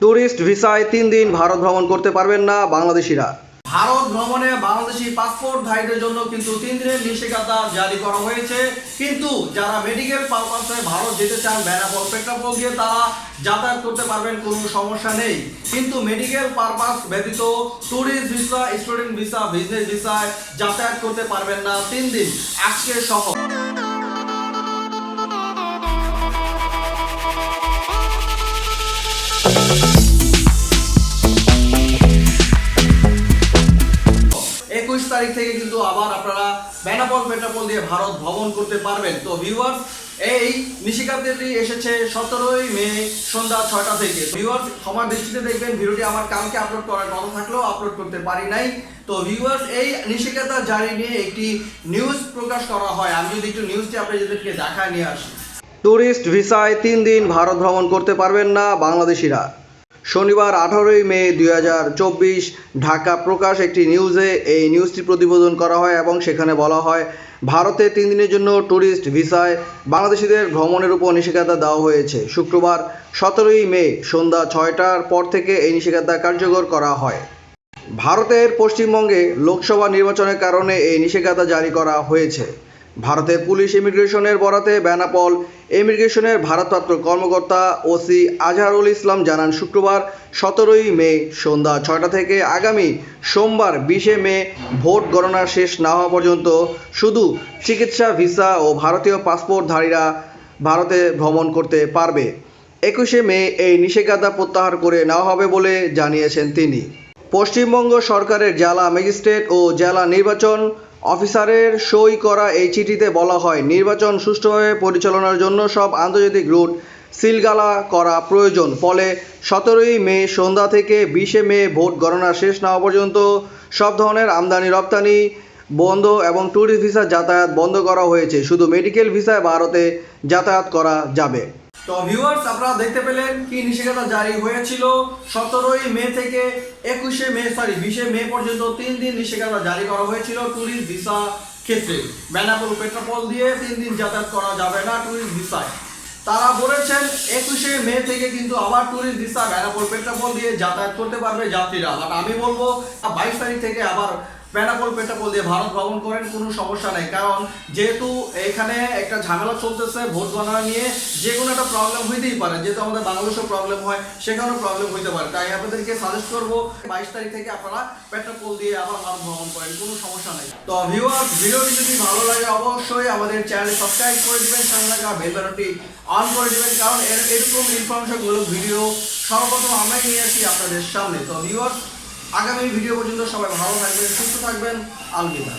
Tourist ভিসায় তিন দিন ভারত ভ্রমণ করতে পারবেন না বাংলাদেশিরা। ভারত ভ্রমণে বাংলাদেশি পাসপোর্টধারীদের জন্য কিন্তু তিন দিনের নিষেধাজ্ঞা জারি করা হয়েছে। কিন্তু যারা মেডিকেল পারপাসে ভারত যেতে চান, বেনাপল প্রেক্ষাপট দিয়ে তারা যাতায়াত করতে পারবেন, কোনো সমস্যা নেই। কিন্তু মেডিকেল পারপাস ব্যতীত tourist visa student visa business ভিসায় যাতায়াত করতে পারবেন না তিন দিন। আজকে সহ একুশ তারিখ থেকে কিন্তু আবার আপনারা বেনাপল দিয়ে ভারত ভ্রমণ করতে পারবেন। তো এই নিশিকান্তেটি এসেছে সতেরোই মে সন্ধ্যা ছয়টা থেকে। দৃষ্টিতে দেখবেন, ভিডিওটি আমার কালকে আপলোড করার কথা থাকলেও আপলোড করতে পারি নাই। তো ভিউয়ার্স এই জারি নিয়ে একটি নিউজ প্রকাশ করা হয়। আমি যদি একটু নিউজটি আপনাদেরকে দেখায় নিয়ে আসি। ট্যুরিস্ট ভিসায় তিন দিন ভারত ভ্রমণ করতে পারবেন না বাংলাদেশিরা। শনিবার আঠারোই মে দুই হাজার চব্বিশ ঢাকা প্রকাশ একটি নিউজে এই নিউজটি প্রতিবেদন করা হয় এবং সেখানে বলা হয়, ভারতে তিন দিনের জন্য ট্যুরিস্ট ভিসায় বাংলাদেশিদের ভ্রমণের উপর নিষেধাজ্ঞা দেওয়া হয়েছে। শুক্রবার সতেরোই মে সন্ধ্যা ছয়টার পর থেকে এই নিষেধাজ্ঞা কার্যকর করা হয়। ভারতের পশ্চিমবঙ্গে লোকসভা নির্বাচনের কারণে এই নিষেধাজ্ঞা জারি করা হয়েছে। ভারতের পুলিশ ইমিগ্রেশনের বরাতে বেনাপল। ইমিগ্রেশনের ভারতপাত্র কর্মকর্তা ওসি আজহারুল ইসলাম জানান, শুক্রবার সতেরোই মে সন্ধ্যা ছয়টা থেকে আগামী সোমবার বিশে মে ভোট গণনা শেষ না হওয়া পর্যন্ত শুধু চিকিৎসা ভিসা ও ভারতীয় পাসপোর্টধারীরা ভারতে ভ্রমণ করতে পারবে। একুশে মে এই নিষেধাজ্ঞা প্রত্যাহার করে নেওয়া হবে বলে জানিয়েছেন তিনি। পশ্চিমবঙ্গ সরকারের জেলা ম্যাজিস্ট্রেট ও জেলা নির্বাচন অফিসারের সই করা এই চিঠিতে বলা হয়, নির্বাচন সুষ্ঠুভাবে পরিচালনার জন্য সব আন্তর্জাতিক রুট সিলগালা করা প্রয়োজন। ফলে সতেরোই মে সন্ধ্যা থেকে বিশে মে ভোট গণনা শেষ না হওয়া পর্যন্ত সব ধরনের আমদানি, রপ্তানি বন্ধ এবং ট্যুরিস্ট ভিসা যাতায়াত বন্ধ করা হয়েছে। শুধু মেডিকেল ভিসায় ভারতে যাতায়াত করা যাবে। তো ভিউয়ার্স আপনারা দেখতে পেলেন কি নিষেধাজ্ঞা জারি হয়েছিল সতেরোই মে থেকে একুশে মে সরি বিশে মে পর্যন্ত তিন দিন নিষেধাজ্ঞা জারি করা হয়েছিল ট্যুরিস্ট ভিসা ক্ষেত্রে। বেনাপোল পেট্রোপল দিয়ে তিন দিন যাতায়াত করা যাবে না ট্যুরিস্ট ভিসায় তারা বলেছেন একুশে মে থেকে কিন্তু আবার ট্যুরিস্ট ভিসা বেনাপোল পেট্রোপল দিয়ে যাতায়াত করতে পারবে যাত্রীরা। বাট আমি বলব, বাইশ তারিখ থেকে আবার বেনাপোল পেটাপোল দিয়ে ভারত ভ্রমণ করেন, কোনো সমস্যা নেই। কারণ যেহেতু এখানে একটা ঝামেলা চলতেছে ভোট গণনা নিয়ে, যে কোনো একটা প্রবলেম হইতেই পারে। যেহেতু আমাদের বাংলাদেশেও প্রবলেম হয়, সেখানেও প্রবলেম হইতে পারে। তাই আপনাদেরকে সাজেস্ট করব, বাইশ তারিখ থেকে আপনারা পেট্রোপোল দিয়ে আবার ভারত ভ্রমণ করেন, কোনো সমস্যা নেই। তো ভিউয়ার্স ভিডিওটি যদি ভালো লাগে, অবশ্যই আমাদের চ্যানেল সাবস্ক্রাইব করে দিবেন সঙ্গে লাগা বেল বাটনটি অন করে দিবেন, কারণ এর এরকম ইনফরমেশনগুলো ভিডিও সর্বপ্রথম আমরাই নিয়ে আসি আপনাদের সামনে। তো ভিউয়ার্স আগামী ভিডিও পর্যন্ত সবাই ভালো থাকবেন সুস্থ থাকবেন আলবিদা।